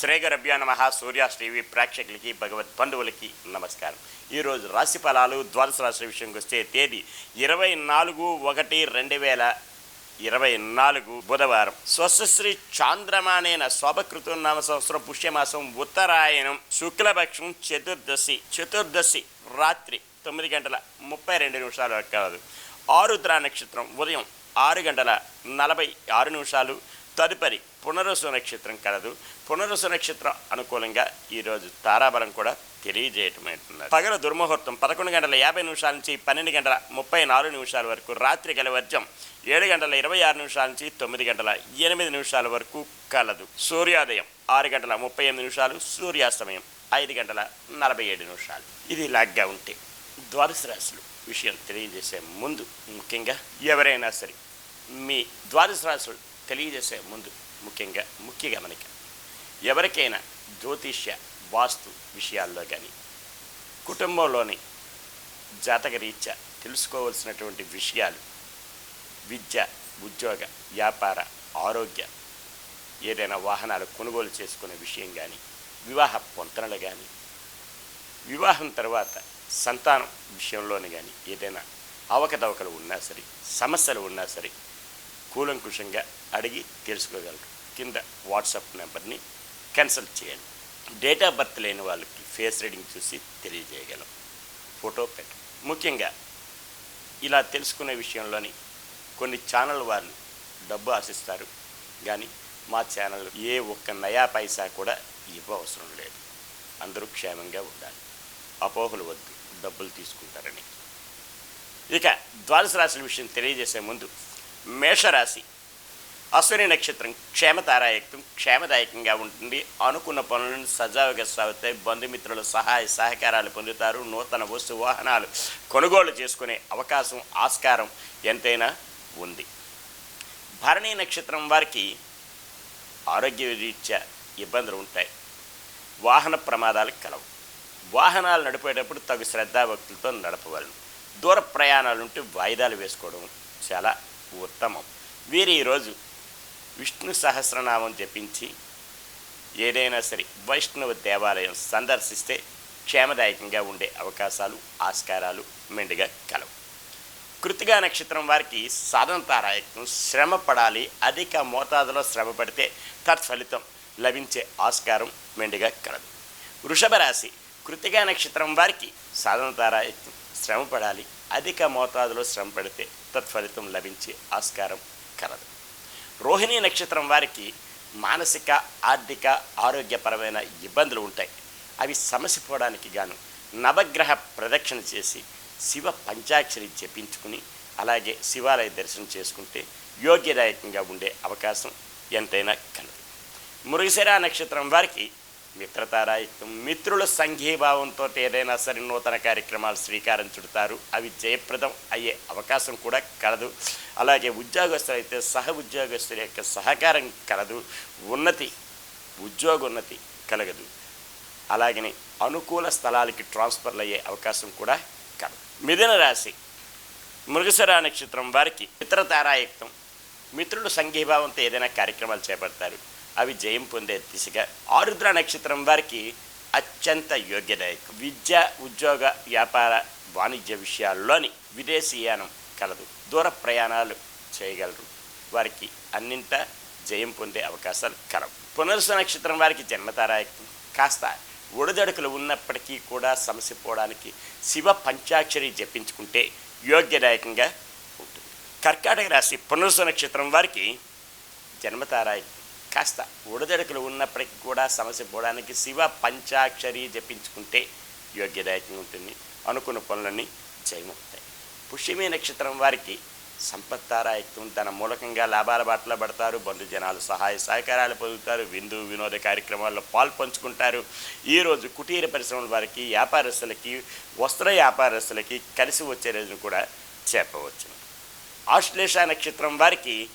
శ్రీగరభ్యా నమ. సూర్య శ్రీవి ప్రేక్షకులకి భగవత్ బంధువులకి నమస్కారం. ఈరోజు రాశి ఫలాలు ద్వాదశ రాశి విషయంకి వస్తే తేదీ ఇరవై నాలుగు ఒకటి రెండు వేల ఇరవై నాలుగు బుధవారం. స్వస్శ్రీ చాంద్రమానేన శోభకృతం నామ సంవత్సరం పుష్యమాసం ఉత్తరాయణం శుక్లపక్షం చతుర్దశి చతుర్దశి రాత్రి తొమ్మిది గంటల ముప్పై రెండు నిమిషాలు కాదు. ఆరుద్ర నక్షత్రం ఉదయం ఆరు గంటల నలభై ఆరు నిమిషాలు తదుపరి పునరుసు నక్షత్రం కలదు. పునరుసు నక్షత్రం అనుకూలంగా ఈరోజు తారాబలం కూడా తెలియజేయటమైనట్టున్నారు పగల దుర్ముహూర్తం పదకొండు గంటల యాభై నిమిషాల నుంచి పన్నెండు గంటల ముప్పై నాలుగు నిమిషాల వరకు రాత్రి గల వర్జం ఏడు గంటల ఇరవై ఆరు నిమిషాల నుంచి తొమ్మిది గంటల ఎనిమిది నిమిషాల వరకు కలదు. సూర్యోదయం ఆరు గంటల ముప్పై ఎనిమిది నిమిషాలు సూర్యాస్తమయం ఐదు గంటల నలభై ఏడు నిమిషాలు. ఇది లాగ్గా ఉంటే ద్వాదశ రాశులు విషయం తెలియజేసే ముందు ముఖ్యంగా ఎవరైనా సరే మీ ద్వాదశ రాశులు తెలియజేసే ముందు ముఖ్యంగా ముఖ్య గమనిక. ఎవరికైనా జ్యోతిష్య వాస్తు విషయాల్లో కానీ కుటుంబంలోని జాతక రీత్యా తెలుసుకోవాల్సినటువంటి విషయాలు విద్య ఉద్యోగ వ్యాపార ఆరోగ్య ఏదైనా వాహనాలు కొనుగోలు చేసుకునే విషయం కానీ వివాహ పొంతనలు కానీ వివాహం తర్వాత సంతానం విషయంలోని కానీ ఏదైనా అవకతవకలు ఉన్నా సరే సమస్యలు ఉన్నా సరే కూలంకుషంగా అడిగి తెలుసుకోగలరు. కింద వాట్సాప్ నెంబర్ని కన్సల్ట్ చేయండి. డేట్ ఆఫ్ బర్త్ లేని వాళ్ళకి ఫేస్ రీడింగ్ చూసి తెలియజేయగలం. ఫోటో పెట్ట ముఖ్యంగా ఇలా తెలుసుకునే విషయంలోని కొన్ని ఛానల్ వాళ్ళు డబ్బు ఆశిస్తారు. కానీ మా ఛానల్ ఏ ఒక్క నయా పైసా కూడా ఇవ్వవసరం లేదు. అందరూ క్షేమంగా ఉండాలి. అపోహలు వద్దు. డబ్బులు తీసుకుంటారని. ఇక ద్వాదశ రాశుల విషయం తెలియజేసే ముందు మేషరాశి. అశ్విని నక్షత్రం క్షేమతారాయకం క్షేమదాయకంగా ఉంటుంది. అనుకున్న పనులను సజావుగా సాగుతాయి. బంధుమిత్రుల సహాయ సహకారాలు పొందుతారు. నూతన వస్తు వాహనాలు కొనుగోలు చేసుకునే అవకాశం ఆస్కారం ఎంతైనా ఉంది. భరణీ నక్షత్రం వారికి ఆరోగ్య రీత్యా ఇబ్బందులు ఉంటాయి. వాహన ప్రమాదాలు కలవు. వాహనాలు నడిపేటప్పుడు తగు శ్రద్ధాభక్తులతో నడపవలను. దూర ప్రయాణాలు ఉంటే వాయిదాలు వేసుకోవడం చాలా ఉత్తమం. వీరు ఈరోజు విష్ణు సహస్రనామం జపించి ఏదైనా సరే వైష్ణవ దేవాలయం సందర్శిస్తే క్షేమదాయకంగా ఉండే అవకాశాలు ఆస్కారాలు మెండుగా కలవు. కృతిగా నక్షత్రం వారికి సాధన తారాయకం శ్రమ పడాలి అధిక మోతాదులో శ్రమ పడితే తత్ఫలితం లభించే ఆస్కారం మెండుగా కలదు. వృషభ రాశి కృతిగా నక్షత్రం వారికి సాధన తారాయకం శ్రమ పడాలి అధిక మోతాదులో శ్రమ పడితే తత్ఫలితం లభించే ఆస్కారం కలదు. రోహిణి నక్షత్రం వారికి మానసిక ఆర్థిక ఆరోగ్యపరమైన ఇబ్బందులు ఉంటాయి. అవి సమసిపోవడానికి గాను నవగ్రహ ప్రదక్షిణ చేసి శివ పంచాక్షరి జపించుకుని అలాగే శివాలయ దర్శనం చేసుకుంటే యోగ్యదాయకంగా ఉండే అవకాశం ఎంతైనా కలదు. మృగశిరా నక్షత్రం వారికి మిత్రతారాయుక్తం మిత్రుల సంఘీభావంతో ఏదైనా సరే నూతన కార్యక్రమాలు శ్రీకారం చుడతారు. అవి జయప్రదం అయ్యే అవకాశం కూడా కలదు. అలాగే ఉద్యోగస్తులు అయితే సహ ఉద్యోగస్తుల యొక్క సహకారం కలదు. ఉన్నతి ఉద్యోగోన్నతి కలగదు. అలాగనే అనుకూల స్థలాలకి ట్రాన్స్ఫర్లు అయ్యే అవకాశం కూడా కలదు. మిథున రాశి మృగశరా నక్షత్రం వారికి మిత్రతారాయుక్తం మిత్రులు సంఘీభావంతో ఏదైనా కార్యక్రమాలు చేపడతారు. అవి జయం పొందే దిశగా ఆరుద్ర నక్షత్రం వారికి అత్యంత యోగ్యదాయకం. విద్య ఉద్యోగ వ్యాపార వాణిజ్య విషయాల్లోని విదేశీయానం కలదు. దూర ప్రయాణాలు చేయగలరు. వారికి అన్నింట జయం పొందే అవకాశాలు కలవు. పునరుస నక్షత్రం వారికి జన్మతారాయకం. కాస్త ఒడిదడుకులు ఉన్నప్పటికీ కూడా సమస్య పోవడానికి శివ పంచాక్షరి జపించుకుంటే యోగ్యదాయకంగా ఉంటుంది. కర్కాటక రాశి పునరుస నక్షత్రం వారికి జన్మతారాయకం. కాస్త ఉడదడుకులు ఉన్నప్పటికీ కూడా సమస్య పోవడానికి శివ పంచాక్షరి జపించుకుంటే యోగ్యదాయకంగా ఉంటుంది. అనుకున్న పనులన్నీ జయమవుతాయి. పుష్యమే నక్షత్రం వారికి సంపత్తారాయత్వం తన మూలకంగా లాభాల బాటలో పడతారు. బంధుజనాలు సహాయ సహకారాలు పొందుతారు. విందు వినోద కార్యక్రమాల్లో పాల్పంచుకుంటారు ఈరోజు కుటీర పరిశ్రమల వారికి వ్యాపారస్తులకి వస్త్ర వ్యాపారస్తులకి కలిసి వచ్చే రోజును కూడా చెప్పవచ్చు ఆశ్లేష నక్షత్రం వారికి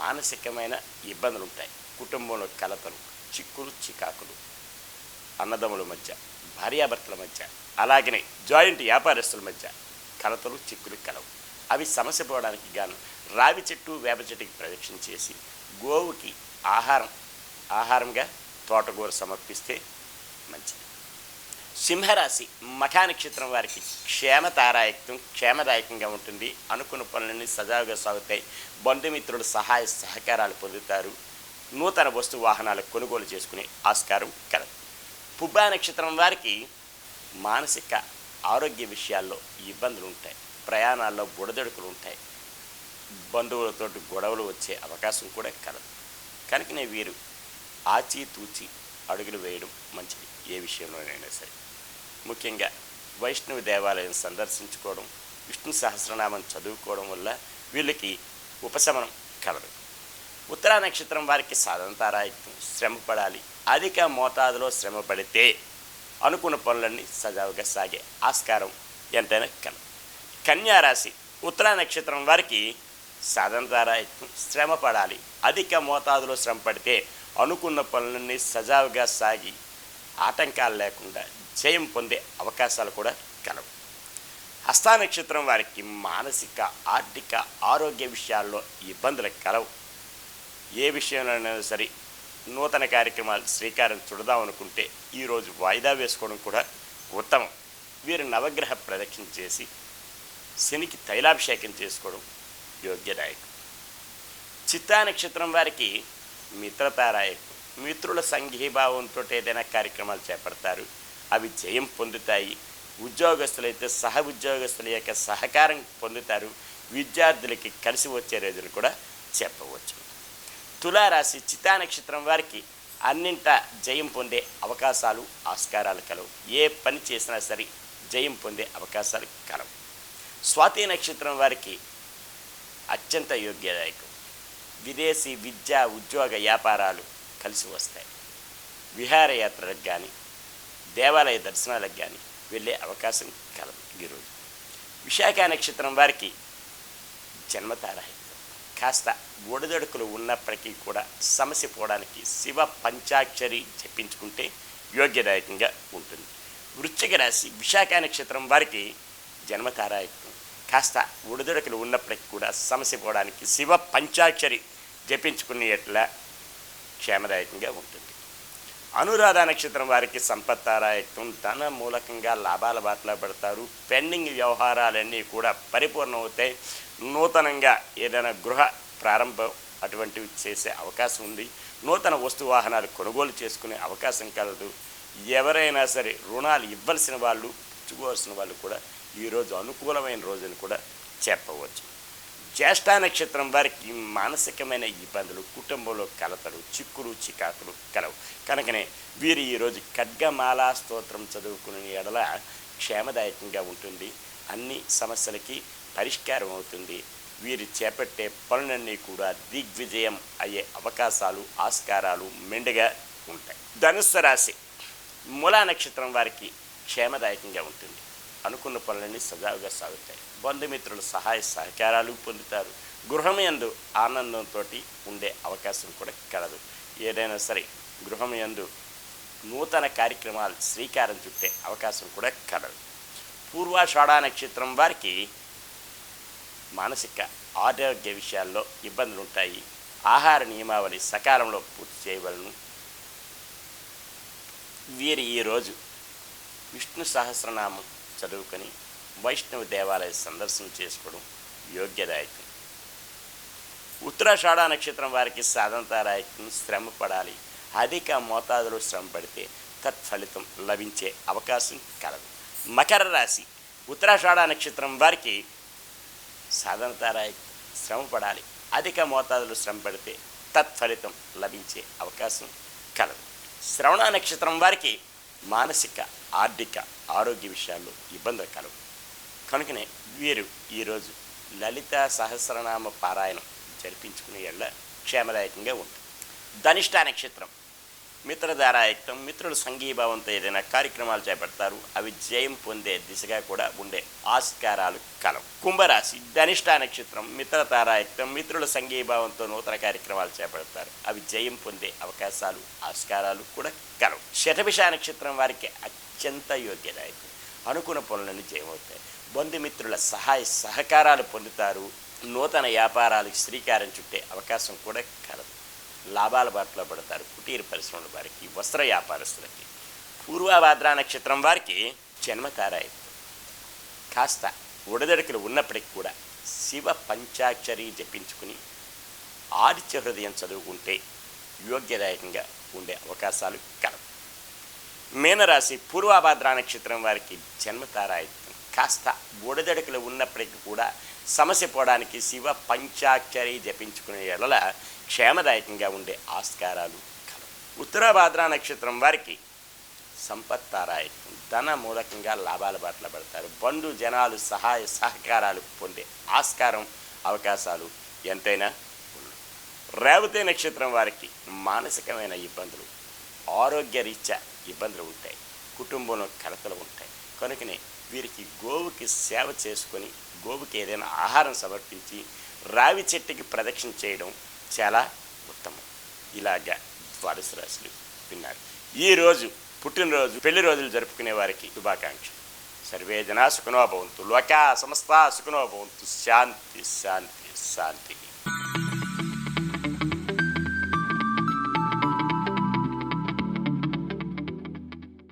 మానసికమైన ఇబ్బందులు ఉంటాయి కుటుంబంలో కలతలు చిక్కులు చికాకులు అన్నదమ్ముల మధ్య భార్యాభర్తల మధ్య అలాగనే జాయింట్ వ్యాపారస్తుల మధ్య కలతలు చిక్కులు కలవు. అవి సమస్య పోవడానికి గాను రావి చెట్టు వేప చెట్టుకి ప్రదక్షిణ చేసి గోవుకి ఆహారం ఆహారంగా తోటకూర సమర్పిస్తే మంచిది. సింహరాశి మఠా నక్షత్రం వారికి క్షేమతారాయకం క్షేమదాయకంగా ఉంటుంది. అనుకున్న పనులన్నీ సజావుగా సాగుతాయి. బంధుమిత్రుడు సహాయ సహకారాలు పొందుతారు. నూతన వస్తు వాహనాలు కొనుగోలు చేసుకునే ఆస్కారం కలదు. పుబ్బా నక్షత్రం వారికి మానసిక ఆరోగ్య విషయాల్లో ఇబ్బందులు ఉంటాయి. ప్రయాణాల్లో బుడదడుకులు ఉంటాయి. బంధువులతో గొడవలు వచ్చే అవకాశం కూడా కలదు. కనుకనే వీరు ఆచితూచి అడుగులు వేయడం మంచిది. ఏ విషయంలోనైనా సరే. ముఖ్యంగా వైష్ణవ దేవాలయం సందర్శించుకోవడం విష్ణు సహస్రనామం చదువుకోవడం వల్ల వీళ్ళకి ఉపశమనం కలదు. ఉత్తరా నక్షత్రం వారికి సాధంతారాయుక్తం శ్రమ పడాలి. అధిక మోతాదులో శ్రమ పడితే అనుకున్న పనులన్నీ సజావుగా సాగే ఆస్కారం ఎంతైనా కలదు. కన్యారాశి ఉత్తరా నక్షత్రం వారికి సాధంతారాయుక్తం శ్రమ పడాలి. అధిక మోతాదులో శ్రమ పడితే అనుకున్న పనులన్నీ సజావుగా సాగి ఆటంకాలు లేకుండా జయం పొందే అవకాశాలు కూడా కలవు. హస్తా నక్షత్రం వారికి మానసిక ఆర్థిక ఆరోగ్య విషయాల్లో ఇబ్బందులు కలవు. ఏ విషయంలోనైనా సరే నూతన కార్యక్రమాలు శ్రీకారం చుడదాం అనుకుంటే ఈరోజు వాయిదా వేసుకోవడం కూడా ఉత్తమం. వీరు నవగ్రహ ప్రదక్షిణ చేసి శనికి తైలాభిషేకం చేసుకోవడం యోగ్యదాయకం. చిత్తా నక్షత్రం వారికి మిత్రతారాయకం మిత్రుల సంఘీభావంతో ఏదైనా కార్యక్రమాలు చేపడతారు. అవి జయం పొందుతాయి. ఉద్యోగస్తులైతే సహ ఉద్యోగస్తుల యొక్క సహకారం పొందుతారు. విద్యార్థులకి కలిసి వచ్చే రోజులు కూడా చెప్పవచ్చు. తులారాశి చితా నక్షత్రం వారికి అన్నింట జయం పొందే అవకాశాలు ఆస్కారాలు కలవు. ఏ పని చేసినా సరే జయం పొందే అవకాశాలు కలవు. స్వాతి నక్షత్రం వారికి అత్యంత యోగ్యదాయకం. విదేశీ విద్య ఉద్యోగ వ్యాపారాలు కలిసి వస్తాయి. విహారయాత్రలకు కానీ దేవాలయ దర్శనాలకు కానీ వెళ్ళే అవకాశం కలదు ఈరోజు. విశాఖ నక్షత్రం వారికి జన్మతారాహిత్యం కాస్త ఒడిదొడుకులు ఉన్నప్పటికీ కూడా సమస్య పోవడానికి శివ పంచాక్షరి చెప్పించుకుంటే యోగ్యదాయకంగా ఉంటుంది. వృశ్చిక రాశి విశాఖ నక్షత్రం వారికి జన్మతారాయత్వం. కాస్త ఒడిదొడుకులు ఉన్నప్పటికీ కూడా సమస్య పోవడానికి శివ పంచాక్షరి జపించుకునేట్లా క్షేమదాయకంగా ఉంటుంది. అనురాధ నక్షత్రం వారికి సంపత్తారాయకం ధన మూలకంగా లాభాల బాటలో పడతారు. పెండింగ్ వ్యవహారాలన్నీ కూడా పరిపూర్ణమవుతాయి. నూతనంగా ఏదైనా గృహ ప్రారంభం అటువంటివి చేసే అవకాశం ఉంది. నూతన వస్తు వాహనాలు కొనుగోలు చేసుకునే అవకాశం కలదు. ఎవరైనా సరే రుణాలు ఇవ్వాల్సిన వాళ్ళు పుచ్చుకోవాల్సిన వాళ్ళు కూడా ఈరోజు అనుకూలమైన రోజుని కూడా చెప్పవచ్చు. జ్యేష్ఠ నక్షత్రం వారికి మానసికమైన ఇబ్బందులు కుటుంబంలో కలతలు చిక్కులు చికాకులు కలవు. కనుకనే వీరు ఈరోజు ఖడ్గమాలా స్తోత్రం చదువుకునే ఎడల క్షేమదాయకంగా ఉంటుంది. అన్ని సమస్యలకి పరిష్కారం అవుతుంది. వీరు చేపట్టే పనులన్నీ కూడా దిగ్విజయం అయ్యే అవకాశాలు ఆస్కారాలు మెండుగా ఉంటాయి. ధనుస్సు రాశి మూలా నక్షత్రం వారికి క్షేమదాయకంగా ఉంటుంది. అనుకున్న పనులన్నీ సజావుగా సాగుతాయి. బంధుమిత్రుల సహాయ సహకారాలు పొందుతారు. గృహమయందు ఆనందంతో ఉండే అవకాశం కూడా కలదు. ఏదైనా సరే గృహమయందు నూతన కార్యక్రమాలు శ్రీకారం చుట్టే అవకాశం కూడా కలదు. పూర్వాషాఢ నక్షత్రం వారికి మానసిక ఆరోగ్య విషయాల్లో ఇబ్బందులు ఉంటాయి ఆహార నియమావళి సకాలంలో పూర్తి చేయవలను. వీరు ఈరోజు విష్ణు సహస్రనామం చదువుకొని వైష్ణవ దేవాలయ సందర్శన చేసుకోవడం యోగ్యదాయకం. ఉత్తరాషాఢ నక్షత్రం వారికి సాధనతారాయకం శ్రమ పడాలి. అధిక మోతాదులో శ్రమ పడితే తత్ఫలితం లభించే అవకాశం కలదు. మకర రాశి ఉత్తరాషాఢ నక్షత్రం వారికి సాధనతారాయకం శ్రమ పడాలి. అధిక మోతాదులో శ్రమ పడితే తత్ఫలితం లభించే అవకాశం కలదు. శ్రవణ నక్షత్రం వారికి మానసిక ఆర్థిక ఆరోగ్య విషయాల్లో ఇబ్బందులు కలవు. కనుకనే వీరు ఈరోజు లలిత సహస్రనామ పారాయణం జరిపించుకునే ఎళ్ళ క్షేమదాయకంగా ఉంటుంది ధనిష్ట నక్షత్రం మిత్రధారాయుక్తం మిత్రుల సంఘీభావంతో ఏదైనా కార్యక్రమాలు చేపడతారు అవి జయం పొందే దిశగా కూడా ఉండే ఆస్కారాలు కలవు కుంభరాశి ధనిష్ట నక్షత్రం మిత్రతారాయుక్తం మిత్రుల సంఘీభావంతో నూతన కార్యక్రమాలు చేపడతారు అవి జయం పొందే అవకాశాలు ఆస్కారాలు కూడా కలవు శతభిష నక్షత్రం వారికి అత్యంత యోగ్యదాయకం. అనుకున్న పనులన్నీ జయమవుతాయి బంధుమిత్రుల సహాయ సహకారాలు పొందుతారు. నూతన వ్యాపారాలకు శ్రీకారం చుట్టే అవకాశం కూడా కలదు. లాభాల బాటలో పడతారు. కుటీర పరిశ్రమల వారికి వస్త్ర వ్యాపారస్తులకి పూర్వభాద్రా నక్షత్రం వారికి జన్మకారాయి కాస్త ఉడదడుకులు ఉన్నప్పటికీ కూడా శివ పంచాక్షరి జపించుకుని ఆదిత్య హృదయం చదువుకుంటే యోగ్యదాయకంగా ఉండే అవకాశాలు కలవు. మీనరాశి పూర్వభాద్ర నక్షత్రం వారికి జన్మతారాయుధం కాస్త బుడదడుకులు ఉన్నప్పటికీ కూడా సమస్య పోవడానికి శివ పంచాక్షరి జపించుకునే ఎడల క్షేమదాయకంగా ఉండే ఆస్కారాలు కలవు. ఉత్తరాభాద్ర నక్షత్రం వారికి సంపత్తారాయకం ధన మూలకంగా లాభాల బాటలో పడతారు. బంధు జనాలు సహాయ సహకారాలు పొందే ఆస్కారం అవకాశాలు ఎంతైనా ఉన్నాయి రేవతి నక్షత్రం వారికి మానసికమైన ఇబ్బందులు. ఆరోగ్య రీత్యా ఇబ్బందులు ఉంటాయి. కుటుంబంలో కలతలు ఉంటాయి. కనుకనే వీరికి గోవుకి సేవ చేసుకొని గోవుకి ఏదైనా ఆహారం సమర్పించి రావి చెట్టుకి ప్రదక్షిణ చేయడం చాలా ఉత్తమం. ఇలాగా ద్వాదశ రాశులు విన్నారు. ఈరోజు పుట్టినరోజు పెళ్ళి రోజులు జరుపుకునే వారికి శుభాకాంక్షలు. సర్వే జనా సుఖనోభవంతు లోకా సమస్త సుఖనోభవంతు శాంతి శాంతి శాంతి.